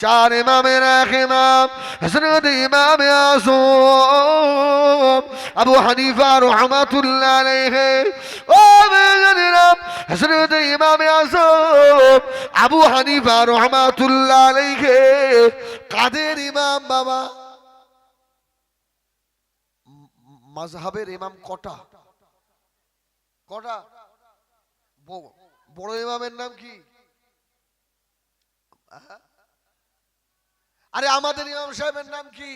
চার ইমামের এক ইমাম হজরত ইমাম আসুম আবু হানিফা রহমাতুল্লাহ ও মেজরিরাম হজরত ইমাম আসুম আবু হানিফা রহমাতুল্লাহ আলাইহি। কাদের ইমাম বাবা? মাযহাবের ইমাম কটা? কটা? বড় ইমামের নাম কি? আহা। আরে আমাদের ইমাম সাহেবের নাম কি?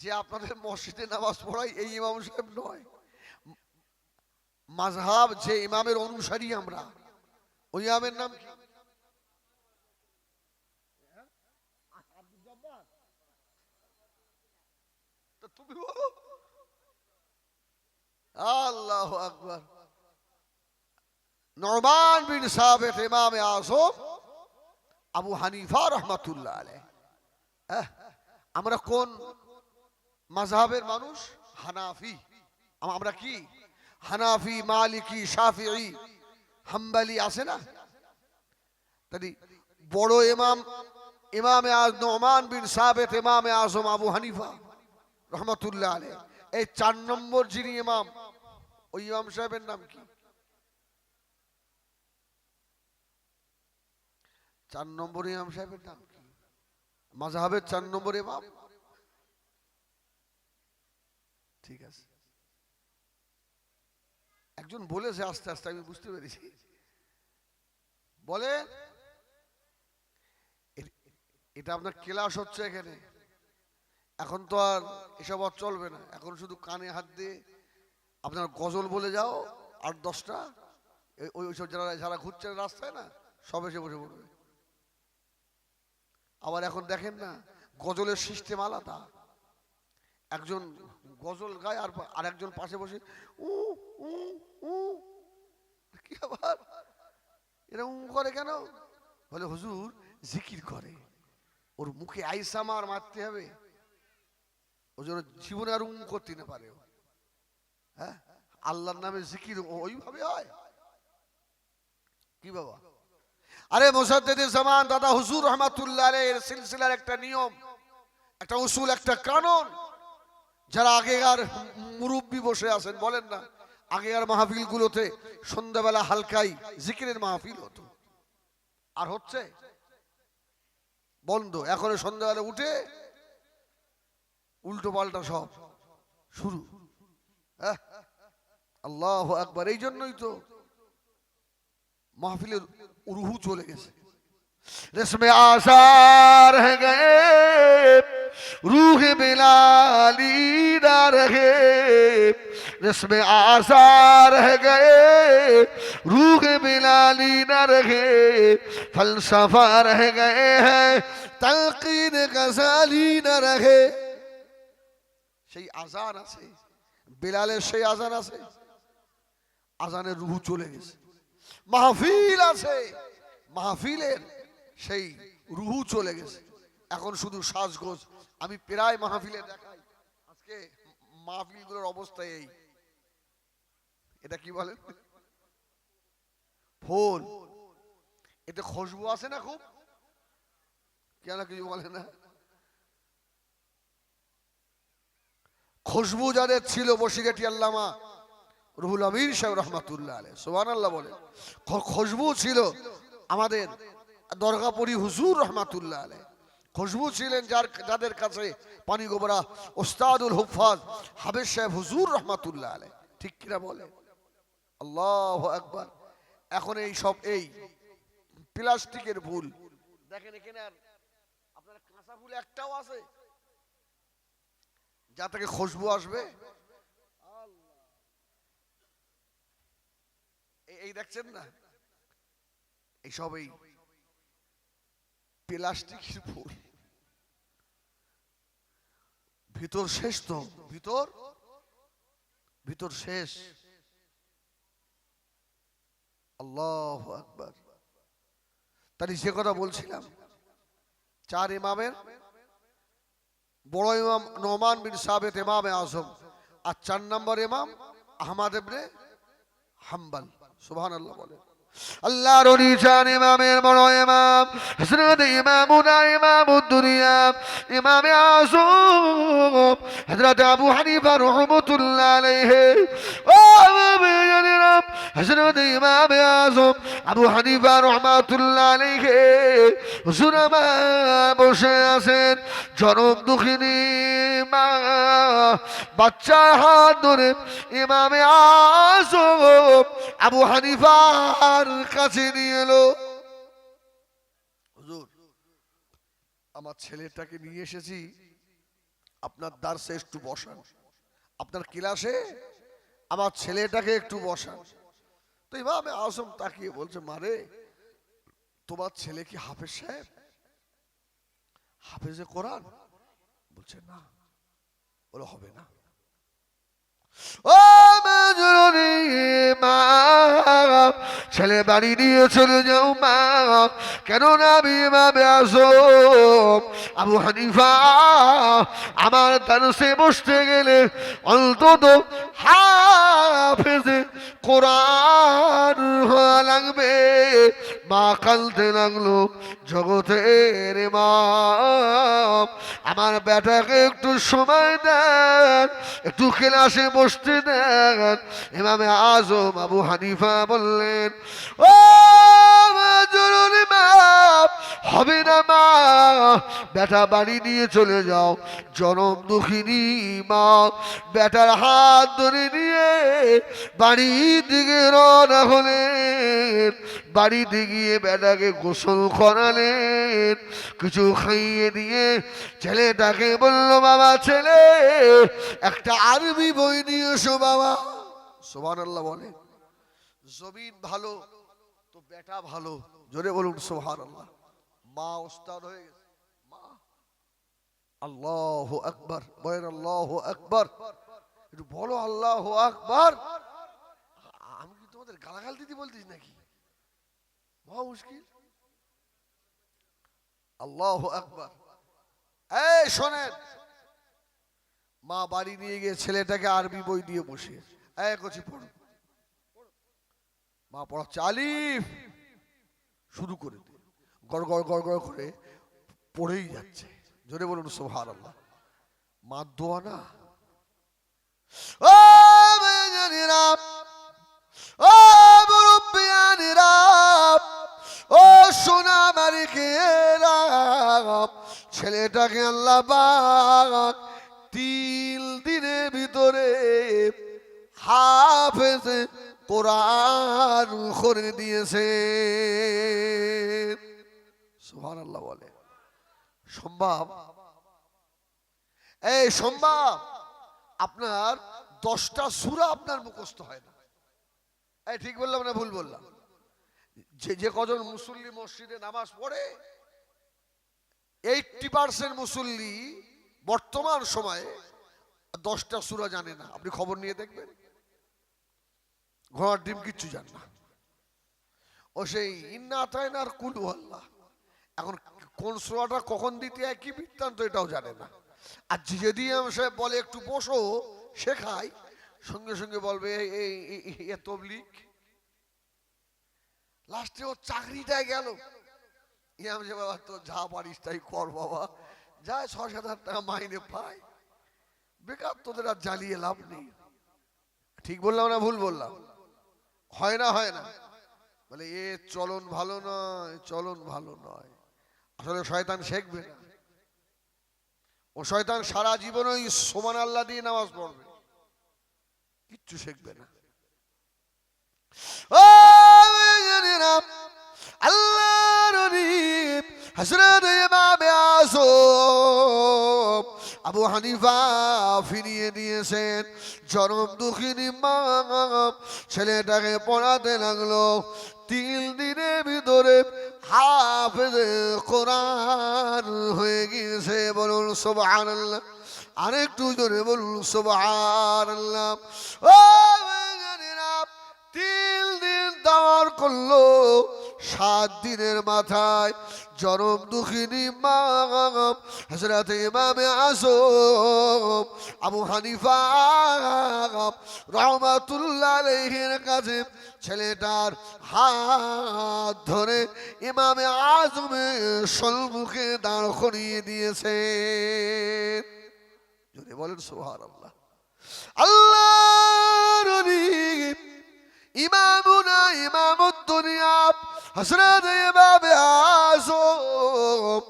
যে আপনাদের মসজিদে নামাজ পড়াই এই ইমাম সাহেব নয়। মাযহাব যে ইমামের অনুসারী আমরা। ওই ইমামের নাম কি? আল্লাহ আকবার। নরমান বিন সাবেত ইমাম আজম আবু হানিফা রহমাতুল্লাহ আহ, আমরা কোন মাযহাবের মানুষ? হানাফি। আমরা কি? হানাফি মালিকি শাফিঈ হাম্বালি আছে না? তাই বড় ইমাম ইমামে আজ নোমান বিন সাবেত ইমামে আজম আবু হানিফা রহমতুল্লাহ আলাইহ। এই চার নম্বর যিনি ইমাম ওই ইমাম সাহেবের নাম কি? চার নম্বর ইমাম সাহেবের নাম কি? মাঝহাবের চার নম্বর ইমাম? ঠিক আছে। একজন বলেছে আস্তে আস্তে, আমি বুঝতে পেরেছি। বলে এটা আপনার ক্লাস হচ্ছে এখানে। এখন তো আর এসব আর চলবে না। এখন শুধু কানে হাত দিয়ে আপনার গজল বলে যাও, আট দশটা। ওই ওইসব যারা যারা ঘুরছে রাস্তায় না, সব এসে বসে পড়বে। আবার এখন দেখেন না, গজলের সিস্টেম আলাদা। একজন গজল গায় আর আর একজন পাশে বসে, উ উ উ। কি আবার? এরকম করে কেন? বলে, হুজুর, জিকির করে। ওর মুখে আইসা মার মারতে হবে। ও যেন জীবনে আর উম করতে না পারে হ্যাঁ? আল্লাহর নামে জিকির ওইভাবে হয়। কি বাবা? আরে মোসাদ্দেদ জামান, দাদা হুজুর রহমাতুল্লাহ আলাইহির সিলসিলার একটা নিয়ম, একটা উসুল, একটা কানুন। যারা আগেকার মুরব্বী বসে আছেন, বলেন না, আগেকার মাহফিলগুলোতে সন্ধ্যাবেলা হালকাই জিকিরের মাহফিল হতো। আর হচ্ছে, বন্ধ, এখন সন্ধ্যাবেলা উঠে উল্টো পাল্টা সব শুরু। হ্যাঁ আল্লাহ একবার এই জন্যই তো মাহফিলের রুহু চলে গেছে रस्म आसार है गए रूह बिलाली ना रहे रस्म आसार है गए रूह बिलाली ना रहे फलसफा रह गए हैं तलकीन गजाली ना रहे সেই আজান আছে বেলালের সেই আজান আছে আজানের রুহু চলে গেছে মাহফিল আছে। মাহফিলের সেই রুহু চলে গেছে। এখন শুধু সাজগোজ। আমি প্রায় মাহফিলে দেখাই। আজকে অবস্থা এই। এটা কি বলেন এতে খুশবু আছে না খুব? কেন কিছু বলে না? খুশবু যাদের ছিল বসিরেটি আল্লামা রুহুল আমির সাহেব রহমাতুল্লাহ আলহ সোহান আল্লাহ বলে খুশবু ছিল আমাদের দরগাপুরি হুজুর রহমাতুল্লাহ আলহ খুশবু ছিলেন যার, যাদের কাছে পানি গোবরা, ওস্তাদুল হুফাজ হাবেজ সাহেব হুজুর রহমাতুল্লাহ আলহ ঠিক কিনা বলে? আল্লাহ একবার এখন এই সব, এই প্লাস্টিকের ভুল। দেখেন এখানে আর আপনার কাঁচা ফুল একটাও আছে। যা থেকে খুশবু আসবে এই- দেখছেন না? এই সব এই প্লাস্টিকের ফুল। ভিতর শেষ তো? ভিতর? ভিতর শেষ। আল্লাহ আকবার। তাই সে কথা বলছিলাম, চার ইমামের, বড় ইমাম নোমান বিন সাবেত ইমামে আজম আর চার নম্বর ইমাম আহমাদ ইবনে হাম্বাল। সুবহানাল্লাহ বলে। আল্লাহর অনিশান ইমামের বড় ইমাম হজরত ইমামুনা ইমামুদ্দুনিয়া ইমামে আজম হজরত আবু হানিফা রহমতুল্লাহ আলাইহি। ও জানেরা হজরত ইমামে আজম, আবু হানিফা রহমাতুল্লাহ আলাইহি। হুজুর বসে আছেন জনম দুঃখিনী মা, বাচ্চা হাত ধরে ইমামে আজম, আবু হানিফার কাছে নিয়ে এলো। আমার ছেলেটাকে নিয়ে এসেছি। আপনার দার্সে একটু বসান। আপনার ক্লাসে আমার ছেলেটাকে একটু বসান। তো ইমামে আজম তাকিয়ে বলছে মারে তোমার ছেলে কি হাফেজ সাহেব? হাফেজে কোরআন? বলছে, না। বলে, হবে না। ছেলে বাড়ি নিয়ে চলে যাও মা কেন না আমি ইমামে আজম আবু হানিফা আমার দানসে বসতে গেলে অন্তত হাফেজে কোরআন লাগবে মা কালতে লাগল জগতের ইমাম। আমার বেটাকে একটু সময় দেন, একটু ক্লাসে বসতে দেন। ইমামে আজম আবু হানিফা বললেন, ও জরুরি বাপ হবে না মা। বেটা বাড়ি নিয়ে চলে যাও, জনম দুঃখিনী মা। বেটার হাত ধরে নিয়ে বাড়ির দিকে রওনা হলেন। বাড়িতে গিয়ে বেটাকে গোসল করালেন। কিছু খাইয়ে দিয়ে ছেলেটাকে বলল, বাবা, ছেলে, একটা আরবি বই নিয়ে এসো বাবা। সোহান আল্লাহ বলে, জমিন ভালো, তো বেটা ভালো। জোরে বলুন সোহান আল্লাহ মা ওস্তাদ হয়ে গেছে। মা, আল্লাহ আকবার। বলেন, আল্লাহ আকবার। একটু বলো, আল্লাহ আকবার। আমি কি তোমাদের গালাগাল দিদি বলতিস নাকি? মুশকিল আল্লাহ এই শোনেন। মা বাড়ি নিয়ে গিয়ে ছেলেটাকে আরবি বই দিয়ে বসে। মা পড়াচ্ছে আলিফ। শুরু করে দিয়ে গড় গড় গড় গড় করে পড়েই যাচ্ছে। জোরে বলুন সোহার আল্লাহ মা দোয়া না? ও ও ছেলেটাকে আল্লাহ পাক তিন দিনের ভিতরে হাফেজ কোরআন করে দিয়েছে। সুবহান আল্লাহ বলে। সম্ভব? এই সম্ভব? আপনার দশটা সুরা আপনার মুখস্থ হয় না। ঠিক বললাম না, ভুল বললাম? যে যে কজন মুসল্লি মসজিদে নামাজ পড়ে এইটটি পার্সেন্ট মুসল্লি বর্তমান সময়ে দশটা সুরা জানে না। আপনি খবর নিয়ে দেখবেন? ঘোড়ার ডিম কিচ্ছু জান না। ও সেই, ইন্না তাইনার কুলু, আল্লাহ। এখন কোন সুরাটা কখন দিতে কি বৃত্তান্ত এটাও জানে না। আর যদি আমি সাহেব বলে একটু বসো, শেখাই সঙ্গে সঙ্গে বলবে, এই- তবলিক লাস্টে ও চাকরিটাই গেল। ইয়াম যে বাবা তো যা পারিস তাই কর বাবা। যায় ছ সাত হাজার টাকা মাইনে পায়। বেকার তোদের আর জ্বালিয়ে লাভ নেই। ঠিক বললাম না ভুল বললাম? হয় না হয় না। বলে, এ চলন ভালো নয়, চলন ভালো নয়। আসলে শয়তান শেখবে না। ও শয়তান সারা জীবন ওই সমান আল্লাহ দিয়ে নামাজ পড়বে। কিচ্ছু শিখবে না। ও ইমামে আবু হানিফা ফিরিয়ে দিয়েছেন জনম দুঃখিনী মা। ছেলেটাকে পড়াতে লাগল, তিন দিনের ভিতরে হাফেজে কোরআন হয়ে গিয়েছে। বলুন সব সুবহানাল্লাহ। আরেকটু জোরে বলুন, সুবহানাল্লাহ। ও তিন দিন দাওয়ার করল সাত দিনের মাথায়। জনম দুঃখিনী মা হজরত ইমামে আসম আবু হানিফা রহমাতুল্লাহ আলাইহির কাছে ছেলেটার হাত ধরে ইমামে আজমের সম্মুখে দাঁড় করিয়ে দিয়েছে। যদি বলেন সোহার আল্লাহ আল্লাহ ইমামুনা ইমামুদ দুনিয়া হযরত ইমাম আযম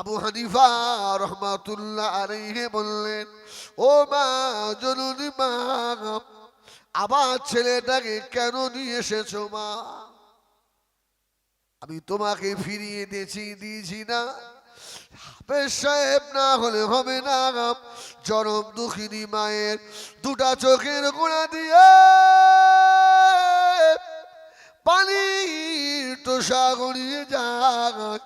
আবু হানিফা রহমাতুল্লাহ আলাইহি বললেন, ও মা জননী মা আবার ছেলেটাকে কেন নিয়ে এসেছ মা? আমি তোমাকে ফিরিয়ে দিয়েছি দিয়েছি না। হাফেজ সাহেব না হলে হবে না জনম দুঃখিনী মায়ের দুটা চোখের গোড়া দিয়ে পানি টোসা গড়িয়ে যাক।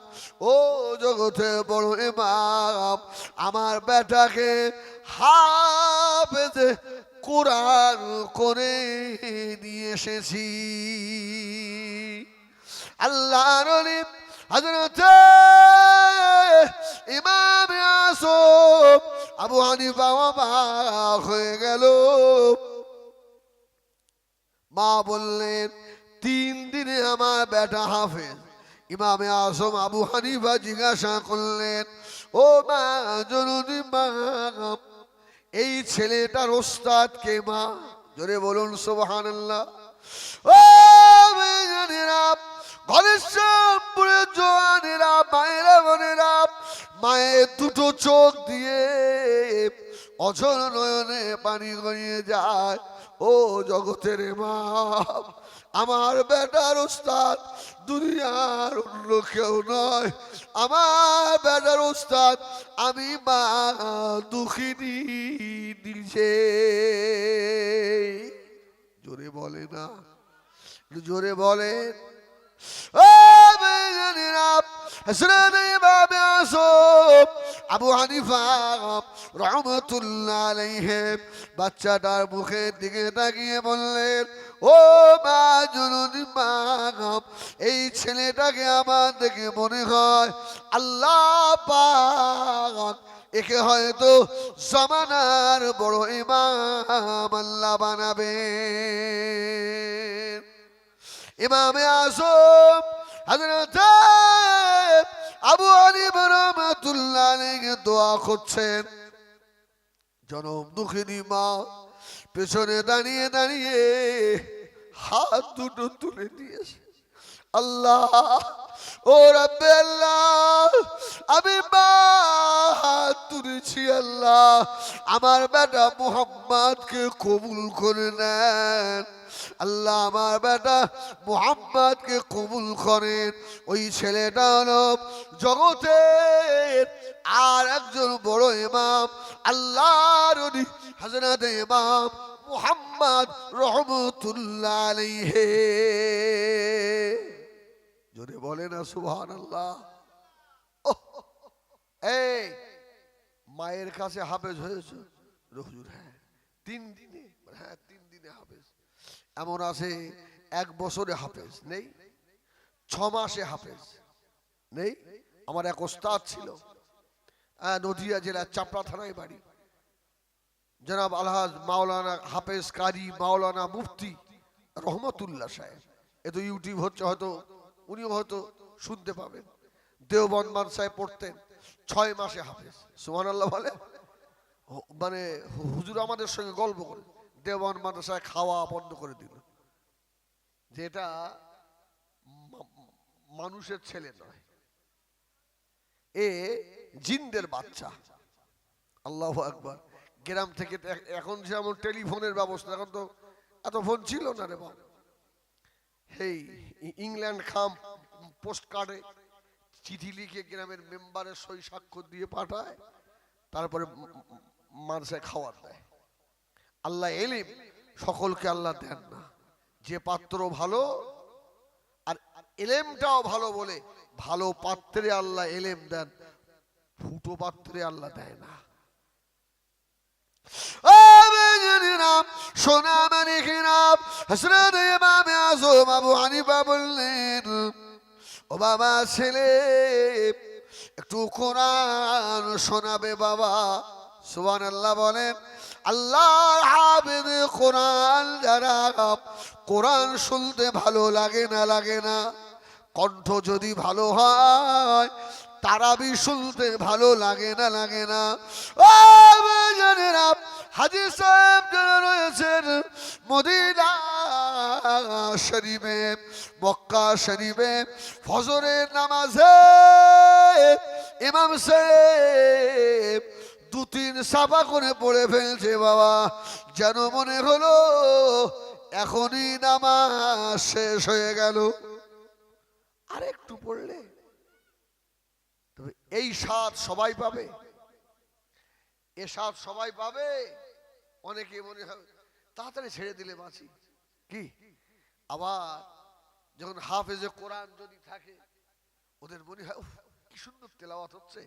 ও জগতে বড় এমাম আমার বেটাকে হাফেজে কোরআন করে নিয়ে এসেছি। আল্লাহ হজরত ইমাম আসম আবু হানিফা হয়ে গেল। মা বললেন, তিন দিনে আমার বেটা হাফেজ। ইমামে আসম আবু হানিফা জিজ্ঞাসা করলেন, ও মা, জরুরি এই ছেলেটার ওস্তাদ কে মা? জোরে বলুন সোবাহান্লাহ ও মেয়েরা সামনে জোয়ানেরা মায়েরা বোনেরা, মায়ের দুটো চোখ দিয়ে অঝর নয়নে পানি গড়িয়ে যায়। ও জগতের মা, আমার বেটার ওস্তাদ, দুনিয়ার অন্য কেউ নয়। আমার বেটার ওস্তাদ, আমি মা দুঃখিনী দিছে জোরে বলে না জোরে বলেন আবু বাচ্চাটার মুখের দিকে তাকিয়ে বললেন, ও মা জননী মা, এই ছেলেটাকে আমার দেখে মনে হয় আল্লাহ পাক, একে হয়তো জমানার বড় ইমাম আল্লাহ বানাবে। ইমামে আসম হযরত আবু আলী রহমাতুল্লাহ দোয়া করছেন। জনম দুঃখিনী মা, পেছনে দাঁড়িয়ে দাঁড়িয়ে হাত দুটো তুলে দিয়েছে আল্লাহ, ও রব্বে আল্লাহ, আমি মা তুলেছি আল্লাহ। আমার বেটা মুহাম্মাদকে কবুল করে নেন। আল্লাহ, আমার বেটা মুহাম্মাদকে কবুল করেন। ওই ছেলেটা হলো জগতের আর একজন বড় ইমাম। আল্লাহর হজরত ইমাম মুহাম্মদ রহমতুল্লাহ আলাইহি। বলে না সুবহান আল্লাহ এই, মায়ের কাছে হাফেজ হয়েছে? হ্যাঁ। তিন দিনে? হ্যাঁ তিন দিনে হাফেজ। এমন আছে, এক বছরে হাফেজ নেই, ছ মাসে হাফেজ নেই। আমার এক ওস্তাদ ছিল নদিয়া জেলার চাপড়া থানায় বাড়ি। জনাব আলহাজ মাওলানা হাফেজ কারি মাওলানা মুফতি রহমতুল্লাহ সাহেব। এ তো ইউটিউব হচ্ছে, হয়তো উনিও হয়তো শুনতে পাবেন। দেওবন্দ মানসায় পড়তেন। ছয় মাসে হাফেজ। সুমান আল্লাহ বলে মানে হুজুর আমাদের সঙ্গে গল্প করে। দেওয়ান মাদ্রাসায় খাওয়া বন্ধ করে দিল। যেটা মানুষের ছেলে নয়। এ জিনদের বাচ্চা। আল্লাহ একবার গ্রাম থেকে এখন যেমন টেলিফোনের ব্যবস্থা, এখন তো এত ফোন ছিল না রে বাবা হেই ইংল্যান্ড খাম পোস্ট কার্ডে চিঠি লিখে গ্রামের মেম্বারের সই স্বাক্ষর দিয়ে পাঠায়, তারপরে মানুষে খাওয়ার দেয়। আল্লাহ এলিম, সকলকে আল্লাহ দেন না। যে পাত্র ভালো, আর এলেমটাও ভালো বলে, ভালো পাত্রে আল্লাহ এলেম দেন, ফুটো পাত্রে আল্লাহ দেয় না। বললেন, ও বাবা ছেলে, একটু কোরআন শোনাবে বাবা। সুবান আল্লাহ বলেন আল্লাহ হাবিদ কোরআন যারা কোরআন শুনতে ভালো লাগে না লাগে না। কণ্ঠ যদি ভালো হয়, তারাবি শুনতে ভালো লাগে না লাগে না। ও জানেরা হাজি সাহেব রয়েছেন, মদিনা শরীফে, মক্কা শরীফে ফজরের নামাজে ইমাম সাহেব দু তিন সাফা করে পড়ে ফেলছে বাবা। যেন মনে হলো এখনই নামাজ শেষ হয়ে গেল। আর একটু পড়লে তবে এই স্বাদ সবাই পাবে। এ স্বাদ সবাই পাবে। অনেকে মনে হয়, তাড়াতাড়ি ছেড়ে দিলে বাঁচি। কি? আবার যখন হাফেজে কোরআন যদি থাকে, ওদের মনে হয় কি সুন্দর তেলাওয়াত হচ্ছে।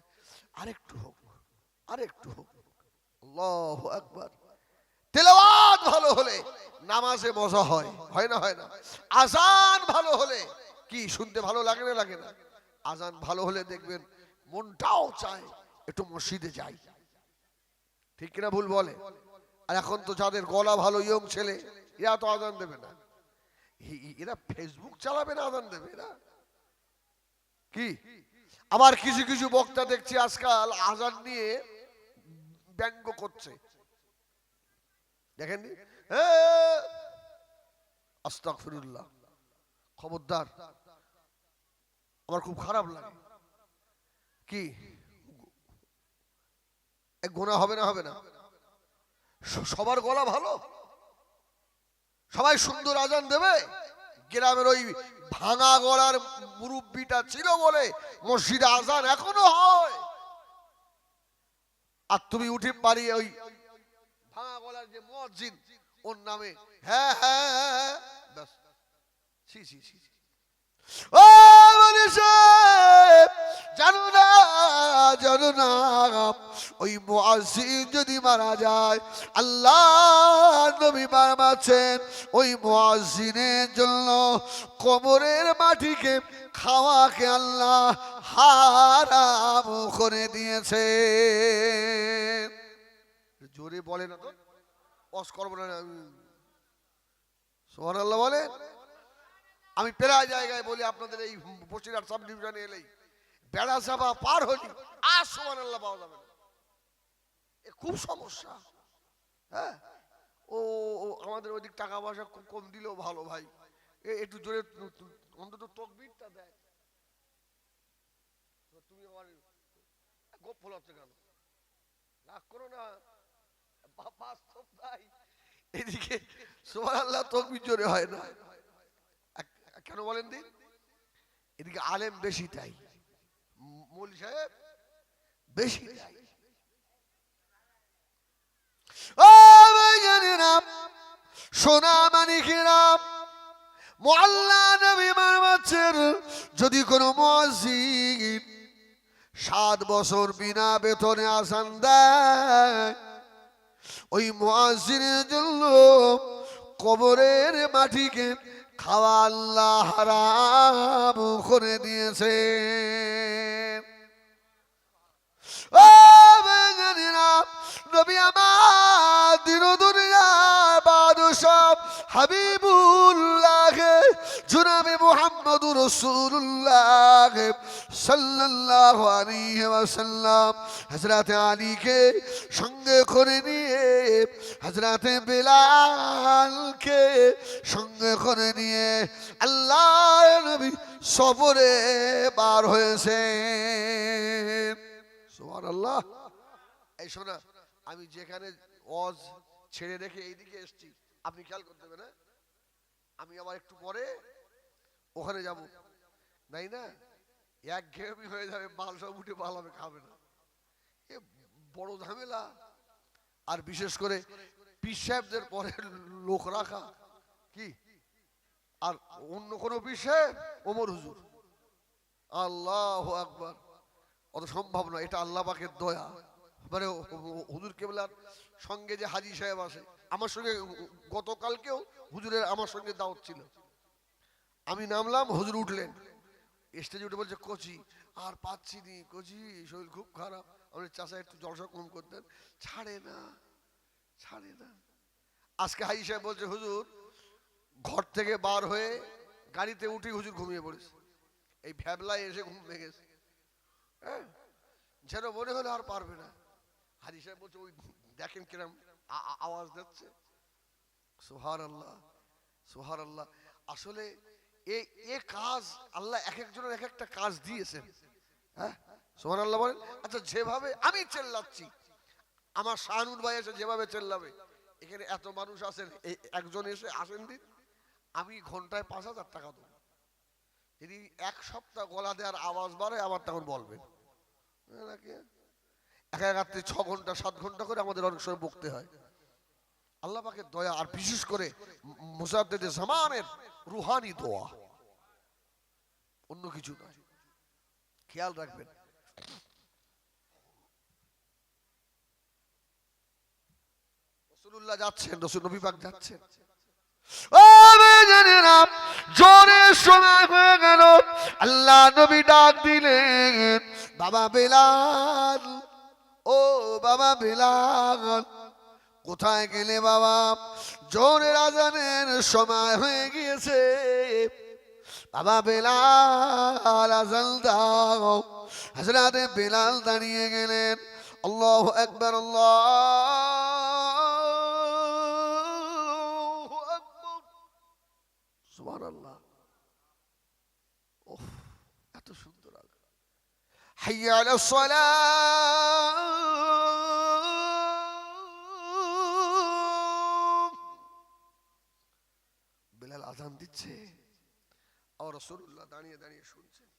আরেকটু হোক আরেকটু হোক। আল্লাহ একবার তেলাওয়াত ভালো হলে নামাজে মজা হয় হয় না হয় না? আজান ভালো হলে কি, শুনতে ভালো লাগে না লাগে না? আজান ভালো হলে দেখবেন মনটাও চায়, একটু মসজিদে যাই। ঠিক কিনা ভুল বলে? আর এখন তো যাদের গলা ভালো, ইয়ং ছেলে, এরা তো আজান দেবে না। এরা ফেসবুক চালাবে না আজান দেবে এরা কি? আবার কিছু কিছু বক্তা দেখছি আজকাল আজান নিয়ে ব্যঙ্গ করছে। দেখেননি? আস্তাগফিরুল্লাহ। খবরদার। আমার খুব খারাপ লাগে। কি? গোনা হবে না হবে না? সবার গলা ভালো? সবাই সুন্দর আজান দেবে? গ্রামের ওই ভাঙা গলার মুরব্বিটা ছিল বলে মসজিদে আজান এখনও হয়। আর তুমি উঠে পারি ওই ভাঙা গলার যে মসজিদ ওর নামে হ্যাঁ হ্যাঁ হ্যাঁ, হ্যাঁ। ও মানুষের জানো না জানো না, ওই মুআজ্জিন যদি মারা যায় আল্লাহ নবী বানাচ্ছেন ওই মুআজ্জিনের জন্য কোমরের মাটিকে খাওয়াকে আল্লাহ হারাম করে দিয়েছে। জোরে বলে না তো, অস করব আল্লাহ বলেন আমি প্রায় জায়গায় বলি আপনাদের এই বসিরহাট সাব ডিভিশনে এলেই। বেড়া চাপা পার হলি, আর সমান আল্লাহ পাওয়া যাবে এ খুব সমস্যা। হ্যাঁ? ও আমাদের ওইদিক টাকা পয়সা খুব কম দিলেও ভালো ভাই। একটু জোরে অন্তত তকবিরটা দেয়। তুমি আমার গোপ ফলাচ্ছে রাগ করো না। এদিকে সোমান আল্লাহ তকবির জোরে হয় না। কেন বলেন দিন? এদিকে আলেম বেশি তাই। মূল সাহেব, বেশি তাই। সোনা মানিকেরাম মোয়াল্লা নবী মারমাচ্ছের যদি কোনো মসজিদ সাত বছর বিনা বেতনে আসান দেয়, ওই মহাজিনের জন্য কবরের মাটিকে খাওয়া আল্লাহ হারাম করে দিয়েছে। ও বেগানিরা নবী আমার দিন বাদশাহ হাবিবুল্লাহ, জুনাবে রসুল্লাহ আলীকে সঙ্গে করে নিয়ে, হযরত বেলালকে সঙ্গে করে নিয়ে আল্লাহ নবী সফরে বার হয়েছে। সুবহানাল্লাহ। এই শোনা, আমি যেখানে অজ ছেড়ে রেখে এইদিকে এসেছি আপনি খেয়াল করতে হবে না। আমি আবার একটু পরে ওখানে যাব। নাই না? এক ঘেয়েমি হয়ে যাবে, মাল সব উঠে পালাবে খাবে না। এ বড় ঝামেলা। আর বিশেষ করে পীর সাহেবদের পরে লোক রাখা। কি? আর অন্য কোনো পীর ওমর হুজুর। আল্লাহ আকবার। অত সম্ভব নয়, এটা আল্লাহ পাকের দয়া। মানে হুজুর কেবলার সঙ্গে যে হাজি সাহেব আসে আমার সঙ্গে গতকালকেও হুজুরের আমার সঙ্গে দাওয়াত ছিল। আমি নামলাম, হুজুর উঠলেন। স্টেজে উঠে বলছে, কচি, আর পাচ্ছি নি। কচি, শরীর খুব খারাপ। আমাদের চাষা একটু জলসা কম করতেন। ছাড়ে না ছাড়ে না। আজকে হাই সাহেব বলছে, হুজুর, ঘর থেকে বার হয়ে গাড়িতে উঠে হুজুর ঘুমিয়ে পড়েছে। এই ভ্যাবলায় এসে ঘুম ভেঙেছে হ্যাঁ? যেন মনে হলে আর পারবে না। হাজি সাহেব বলছে, ওই দেখেন কিরম আওয়াজ দিচ্ছে সোহার আল্লাহ সোহার আল্লাহ আসলে এই এ কাজ আল্লাহ এক একজনের এক একটা কাজ দিয়েছেন। হ্যাঁ? সোহান আল্লাহ বলেন আচ্ছা যেভাবে আমি চেল্লাচ্ছি আমার শাহানুর ভাই এসে যেভাবে চেল্লাবে এখানে এত মানুষ আছেন একজন এসে আসেন দিন আমি ঘন্টায় পাঁচ হাজার টাকা দেবো। যদি এক সপ্তাহ গলা দেওয়ার আওয়াজ বাড়ে আবার তখন বলবেন। হ্যাঁ, নাকি? এক এক রাত্রে ছ ঘণ্টা, সাত ঘণ্টা করে আমাদের অনেক সময় বকতে হয়। আল্লাহ পাকে দয়া আর বিশেষ করে মুসাদ্দেদে জামানের রুহানি দোয়া। অন্য কিছু নয়। খেয়াল রাখবেন। রসুল্লাহ যাচ্ছেন, রসুল নবী পাক যাচ্ছেন। জোরে সময় হয়ে গেল। আল্লাহ নবী ডাক দিলেন, বাবা বেলাল ও বাবা বিলাগন কোথায় গেলে বাবা? জোরের রাজানের সময় হয়ে গিয়েছে। বাবা বেলাল, আজান দাও। হাজরাতে বেলাল দাঁড়িয়ে গেলেন। আল্লাহ একবার আল্লাহ আকবার সুবহানাল্লাহ ওহ এত সুন্দর আলো হাইয়া আলা সালাম বেলাল আজান দিচ্ছে। আর রসুল্লাহ দাঁড়িয়ে দাঁড়িয়ে শুনছেন।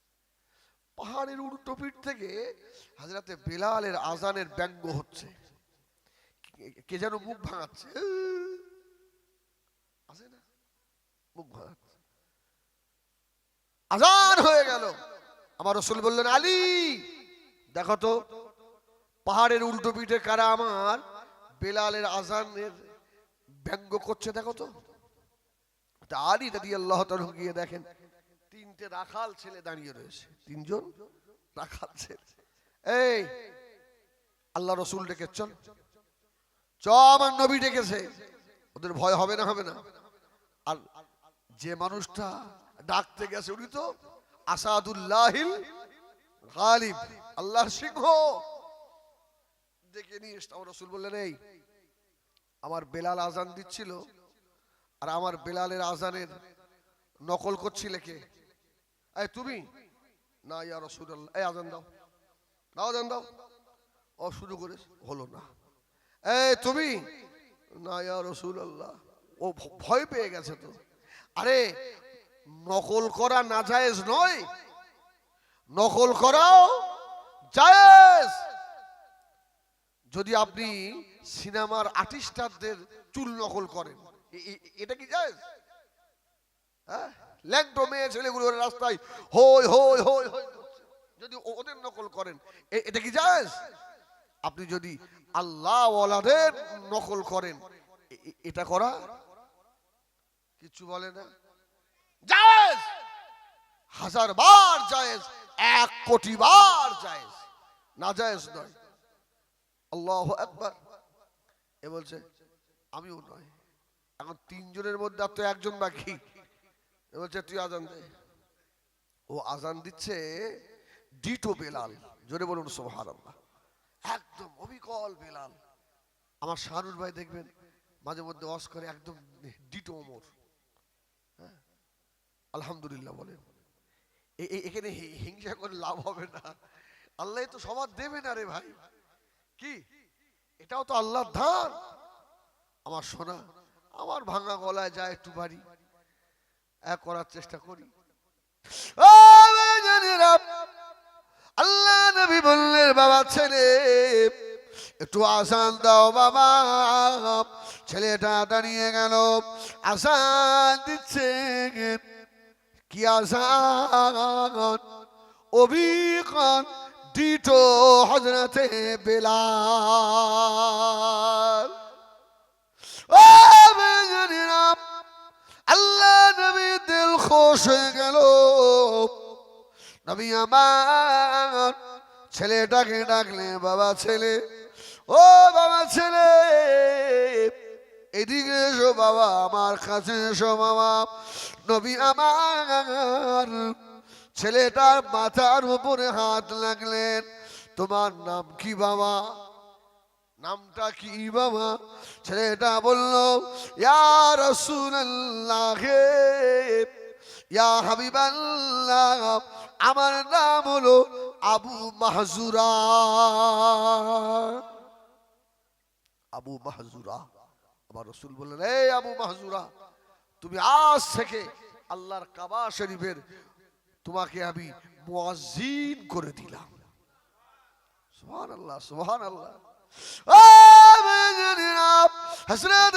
পাহাড়ের উল্টো পিঠ থেকে হাজরাতে বেলালের আজানের ব্যঙ্গ হচ্ছে। কে যেন মুখ ভাঙাচ্ছে। আছে না? মুখ ভাঙাচ্ছে। আজান হয়ে গেল। আমার রসুল বললেন, আলী, দেখো তো, পাহাড়ের উল্টো পিঠে কারা আমার বেলালের আজানের ব্যঙ্গ করছে দেখো তো? আলী দাদি আল্লাহ গিয়ে দেখেন, তিনটে রাখাল ছেলে দাঁড়িয়ে রয়েছে। তিনজন রাখাল ছেলে। এই, আল্লাহ রসুল ডেকে চল চ, আমার নবী ডেকেছে। ওদের ভয় হবে না হবে না। আর যে মানুষটা ডাকতে গেছে, উনি তো আসাদুল্লাহিল গালিব। আল্লাহর সিংহ। ডেকে নিয়ে আমার রসুল বললেন, এই, আমার বেলাল আজান দিচ্ছিল আর আমার বেলালের আজানের নকল করছিলে কে এই, তুমি? না, ইয়া রসুল্লাহ এই আজান দাও না আজান দাও। ও, শুরু করে, হলো না। এই, তুমি? না, ইয়া রসুল্লাহ ও ভ- ভয় পেয়ে গেছে তো। আরে নকল করা না জায়েজ নয়। নকল করাও জায়েজ। যদি আপনি সিনেমার আর্টিস্টারদের চুল নকল করেন এটা কি জায়েজ? হ্যাঁ? ল্যাংটো মেয়ে ছেলেগুলো রাস্তায় হই হই হই হই যদি ওদের নকল করেন এটা কি জায়েজ? আপনি যদি আল্লাহ ওয়ালাদের নকল করেন এটা করা কিছু বলে না? জায়েজ। হাজার বার জায়েজ, এক কোটি বার জায়েজ। না জায়েজ নয়। আল্লাহ একবার এ বলছে, আমিও নয়। এখন তিনজনের মধ্যে আর তো একজন বাকি। এ বলছে, তুই আজান দে। ও আজান দিচ্ছে ডিটো বেলাল। জোরে বলুন সোহার আল্লাহ একদম অবিকল বেলাল। আমার শাহরুর ভাই দেখবেন, মাঝে মধ্যে অস করে একদম ডিটো হ্যাঁ আলহামদুলিল্লাহ বলেন এখানে হিংসা করে লাভ হবে না। আল্লাহ তো সবার দেবে না রে ভাই। কি? এটাও তো আল্লাহর ধান। আমার সোনা, আমার ভাঙা গলায় যায় একটু বাড়ি করার চেষ্টা করি। আল্লাহ নবী বললেন, বাবা ছেলে, একটু আসান দাও বাবা। ছেলেটা দাঁড়িয়ে গেল, আসান দিচ্ছে। কি আসান অবিকন ডিটো হজরতে বেলাল। ও বেজানেরা, আল্লাহ নবী দিল খুশ হয়ে গেল। নবী আমার ছেলেটাকে ডাকলে বাবা ছেলে ও বাবা ছেলে এদিকে এসো বাবা, আমার কাছে এসো বাবা। নবী আমার ছেলেটার মাথার উপরে হাত লাগলেন। তোমার নাম কি বাবা? নামটা কি বাবা? ছেলেটা বলল, ইয়া রাসূলুল্লাহ, ইয়া হাবিবাল্লাহ, আমার নাম হলো আবু মাহজুরা। আবু মাহজুরা। আমার রসুল বললেন, এই আবু মাহজুরা, তুমি আজ থেকে আল্লাহর কাবা শরীফের তোমাকে আমি মুয়াজ্জিন করে দিলাম। সুবহান আল্লাহ সুবহান আল্লাহ হসরত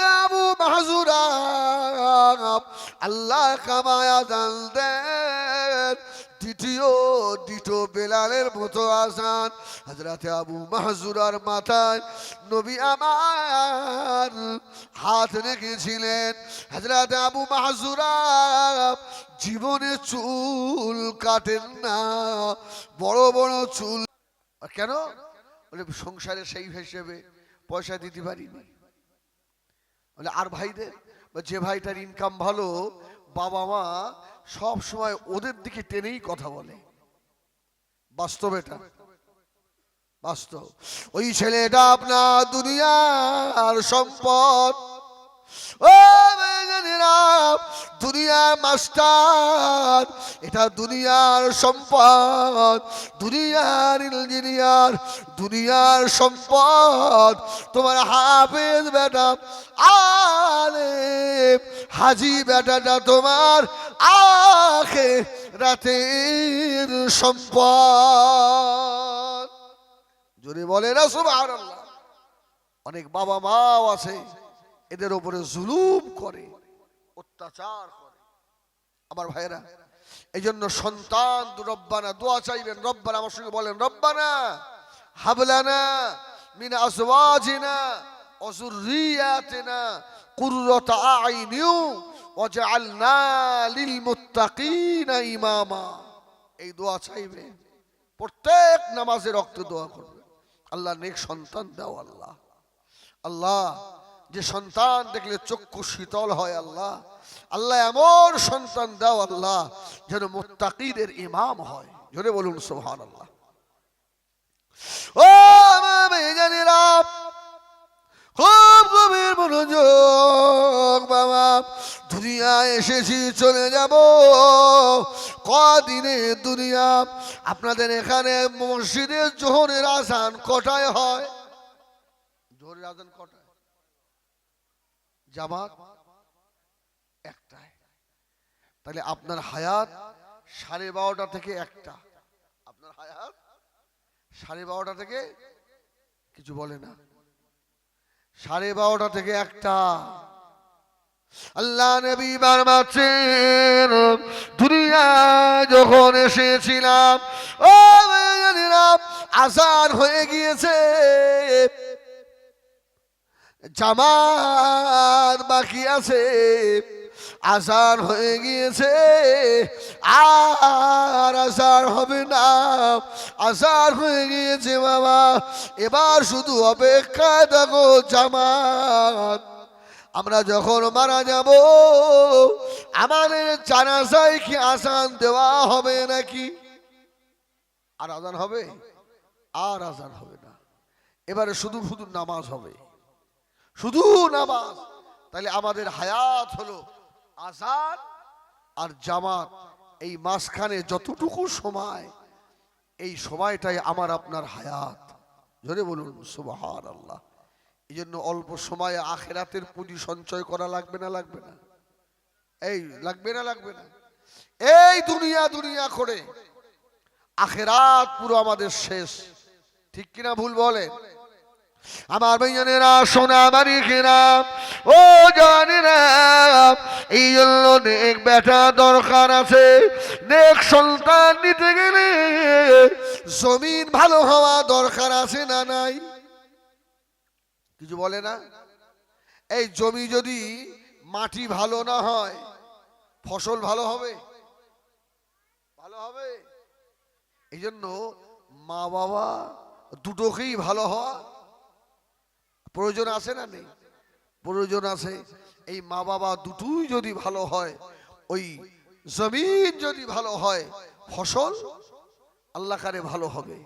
আল্লাহ কামায়া জান দেন। দ্বিতীয় দ্বিতীয় বেলালের মতো আসান হজরতে আবু মাহজুরার মাথায় নবী আমার হাত রেখেছিলেন। হজরত আবু মাহজুরা জীবনে চুল কাটেন না, বড় বড় চুল। কেন? সংসারে সেই হিসেবে পয়সা দিতে পারিনি। আর ভাইদের? যে ভাইটার ইনকাম ভালো বাবা মা সব সময় ওদের দিকে টেনেই কথা বলে। বাস্তব এটা। বাস্তব। ওই ছেলেটা আপনার দুনিয়ার সম্পদ। ও দুনিয়ার মাস্টার, এটা দুনিয়ার সম্পদ, দুনিয়ার ইঞ্জিনিয়ার, দুনিয়ার সম্পদ। তোমার হাফেজ বেটা, আলেম, হাজি বেটাটা তোমার আখে রাতের সম্পদ। যদি বলে না, সুবহানাল্লাহ, অনেক বাবা মাও আছে, এদের উপরে জুলুম করে। অত্যাচার করে। আমার ভাইরা এই জন্য সন্তান রব্বানা দোয়া চাইবেন, রব্বানা, আমার সঙ্গে বলেন, রব্বানা, হাবলানা মিন আজওয়াজিনা ওযুররিয়াতিনা কুররাতা আইনিউ ওয়াজআলনা লিল মুত্তাকিনা ইমামা। এই দোয়া চাইবে প্রত্যেক নামাজে রক্ত দোয়া করবে আল্লাহ নেক সন্তান দাও আল্লাহ। আল্লাহ যে সন্তান দেখলে চক্ষু শীতল হয় আল্লাহ আল্লাহ এমন সন্তান দাও আল্লাহ যেন মুত্তাকিদের ইমাম হয়। জোরে বলুন সোহান আল্লাহ ও বাবা এসেছি, চলে যাব। দুনিয়া, আপনাদের এখানে মসজিদে জোহরের আসান কটায় হয়? জোহরের আজান কটায়? জামাত একটায় তাহলে আপনার হায়াত সাড়ে বারোটা থেকে একটা। আপনার হায়াত সাড়ে বারোটা থেকে কিছু বলে না। সাড়ে বারোটা থেকে একটা। আল্লাহ নবী বারমাচ্ছেন দুনিয়া যখন এসেছিলাম, ও আজান হয়ে গিয়েছে। জামাত বাকি আছে, আজান হয়ে গিয়েছে। আর আজার হবে না আজার হয়ে গিয়েছে বাবা। এবার শুধু অপেক্ষায় দেখো জামাত। আমরা যখন মারা যাব, আমাদের জানাজায় কি আসান দেওয়া হবে নাকি? আর আজান হবে? আর আজান হবে না। এবারে শুধু শুধু নামাজ হবে। শুধু নামাজ। তাহলে আমাদের হায়াত হলো আজান আর জামাত। এই মাঝখানে যতটুকু সময়, এই সময়টাই আমার আপনার হায়াত। জোরে বলুন সুবহান আল্লাহ এই জন্য অল্প সময়ে আখেরাতের পুঁজি সঞ্চয় করা লাগবে না লাগবে না? এই, লাগবে না লাগবে না? এই দুনিয়া দুনিয়া করে আখেরাত পুরো আমাদের শেষ। ঠিক কিনা ভুল বলেন? আমার ভাইজানেরা সোনা বাড়ি খেরা ও জানেরা, এই জন্য নেক বেটা দরকার আছে। নেক সন্তান নিতে গেলে জমিন ভালো হওয়া দরকার আছে না নাই? কিছু বলে না? এই জমি যদি মাটি ভালো না হয়, ফসল ভালো হবে? ভালো হবে? এই জন্য মা বাবা দুটোকেই ভালো হওয়া প্রয়োজন আছে না নেই? প্রয়োজন আছে। এই মা বাবা দুটোই যদি ভালো হয়, ওই জমিন যদি ভালো হয়, ফসল আল্লাহ কারে ভালো হবে।